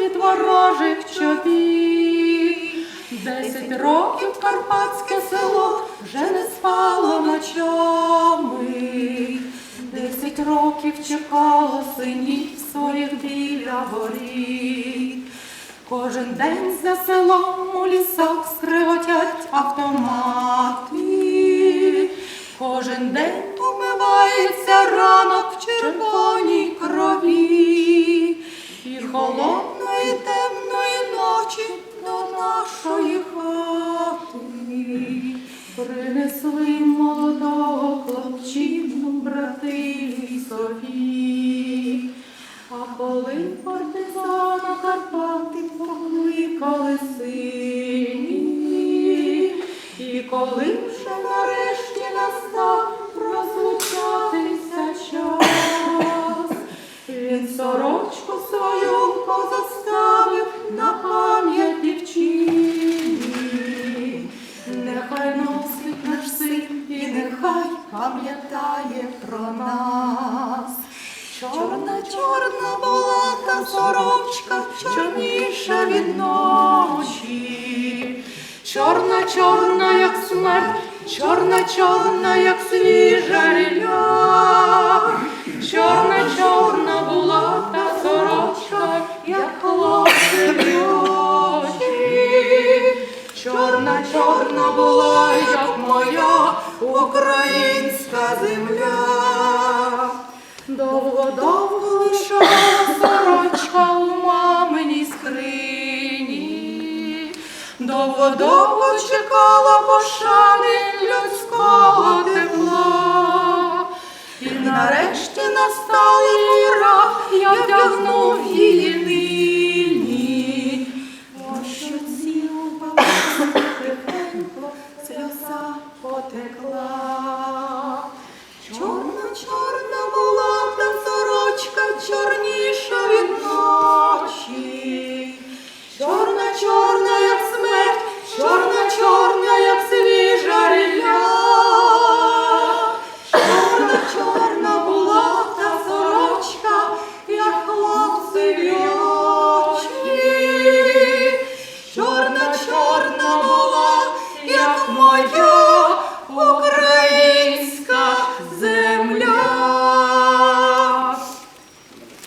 від ворожих чобіт. Десять років карпатське село вже не спало ночами. Десять років чекало синів своїх біля воріт. Кожен день за селом у лісах скриготять автомати. Кожен день умивається ранок в червоній крові. І холодної принесли молодого хлопчину, брати собі, А коли партизана Карпати покликали сині, і коли вже нарешті нехай пам'ятає про нас. Чорна, чорна була та сорочка, чорніша від ночі. Чорна, чорна, як смерть, чорна, чорна, як свіжа ріля. Земля. Довго-довго лишала сорочка у маминій скрині. Довго-довго чекала пошани людського тепла. І нарешті настала